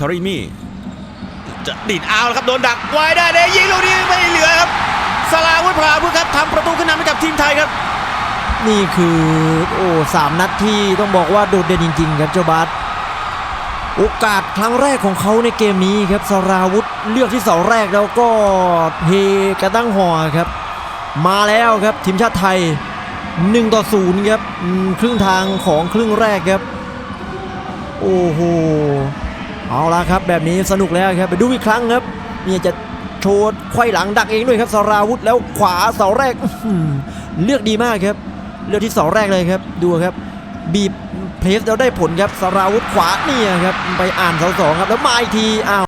คาริมีจะดิดเอาแล้วครับโดนดักไว้ได้เลยยิงลูกนี้ไม่เหลือครับสลาวุธพลาพุทธครับทำประตูขึ้นนำให้กับทีมไทยครับ นี่คือโอ้สามนัดที่ต้องบอกว่าโดดเด่นจริง ๆ ครับเจ้าบาสโอกาสครั้งแรกของเขาในเกมนี้ครับสราวุธเลือกที่เสาแรกแล้วก็เฮกระตั้งหอครับ มาแล้วครับทีมชาติไทย1ต่อ0ครับอืมครึ่งทางของครึ่งแรกครับ โอ้โห เอาละครับแบบนี้สนุกแล้วครับไปดูอีกครั้งครับเนี่ยจะโชว์ไขว้หลังดักเองด้วยครับสราวุธแล้วขวาเสาแรกเลือกดีมากครับ เลือกที่เสาแรกเลยครับ ดูครับ บีบเพลสแล้วได้ผลครับสราวุธขวาเนี่ยครับไปอ่านเสาสองครับแล้วมาอีกทีอ้าว